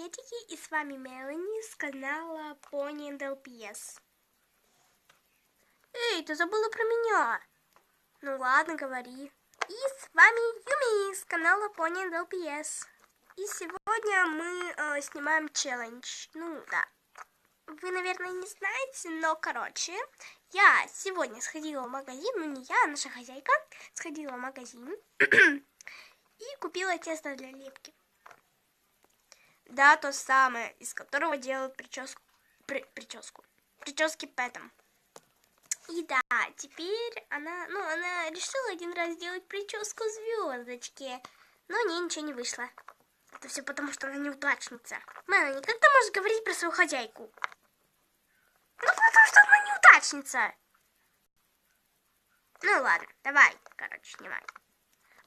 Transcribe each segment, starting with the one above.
приветики, и с вами Мелани с канала Pony and LPS. Эй, ты забыла про меня? Ну ладно, говори. И с вами Юми с канала Pony and LPS. И сегодня мы э, снимаем челлендж. Ну да. Вы, наверное, не знаете, но, короче, я сегодня сходила в магазин, ну не я, а наша хозяйка, сходила в магазин и купила тесто для лепки. Да, то самое, из которого делают прическу, при, прическу, прически Пэтом. И да, теперь она, ну, она решила один раз сделать прическу звездочки, но не ничего не вышло. Это все потому, что она неудачница. Мелани, как ты можешь говорить про свою хозяйку? Ну, потому что она неудачница. Ну, ладно, давай, короче, снимай.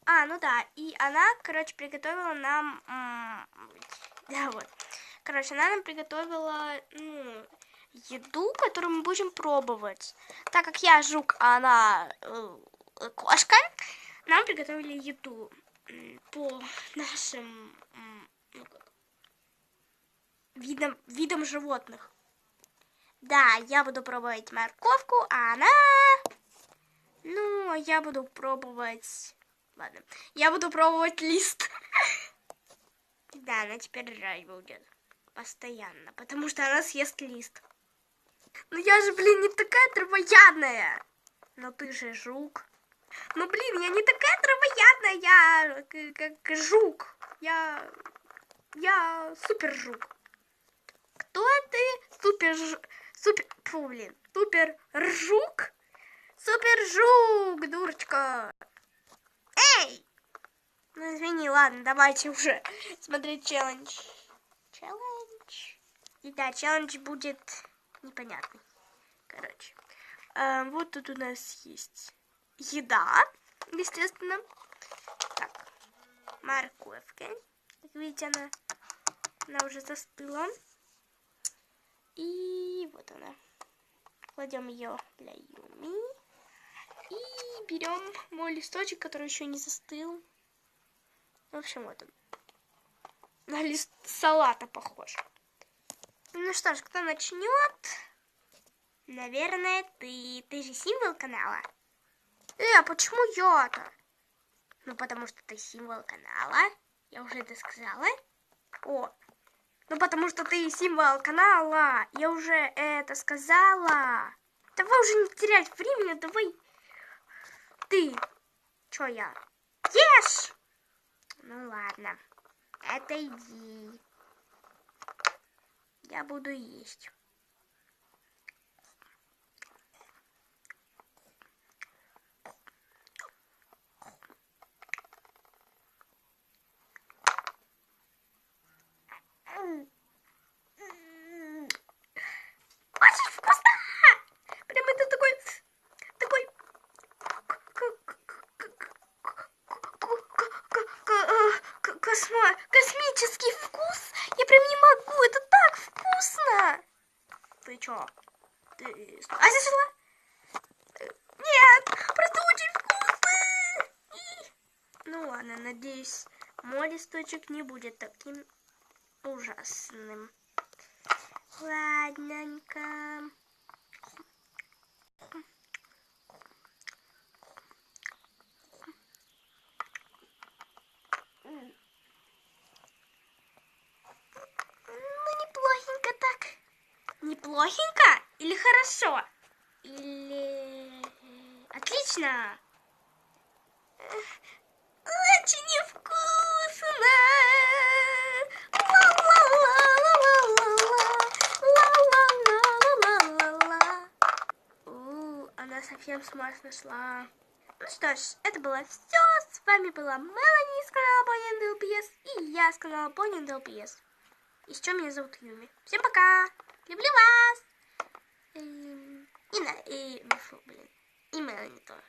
А, ну да, и она, короче, приготовила нам да, вот. Короче, она нам приготовила ну, еду, которую мы будем пробовать. Так как я жук, а она э, кошка, нам приготовили еду по нашим ну, видам, видам животных. Да, я буду пробовать морковку, а она... Ну, я буду пробовать... Ладно, я буду пробовать лист. Да, она теперь рай будет. Постоянно. Потому что она съест лист. Ну я же, блин, не такая травоядная. Но ты же жук. Ну, блин, я не такая травоядная, я как, как жук. Я... Я супер жук. Кто ты? Супер... Супер... Фу, блин. Супер жук? Супер жук, дурочка. Эй! Ну, извини, ладно, давайте уже смотреть челлендж. Челлендж. И да, челлендж будет непонятный. Короче. А, вот тут у нас есть еда, естественно. Так, морковка. Как видите, она, она уже застыла. И вот она. Кладем ее для Юми. И берем мой листочек, который еще не застыл. В общем, он. На лист салата похож. Ну что ж, кто начнет? Наверное, ты. Ты же символ канала. Э, а почему я-то? Ну, потому что ты символ канала. Я уже это сказала. О, ну потому что ты символ канала. Я уже это сказала. Давай уже не терять времени, давай. Ты. Чё я? Ешь! Ну ладно. Это иди. Я буду есть. Космо... космический вкус. Я прям не могу, это так вкусно. Ты чё? Ты... А здесь Нет, просто очень вкусно. Ну ладно, надеюсь, мой листочек не будет таким ужасным. Ладненько. Неплохенько или хорошо? Или... Отлично! Очень невкусно! Она совсем с ума сошла. Ну что ж, это было все. С вами была Мелани с канала Pony LPS и я с канала Pony LPS. Еще меня зовут Юми. Всем пока! Люблю вас! И, и, и, фу, блин. И Мелани тоже.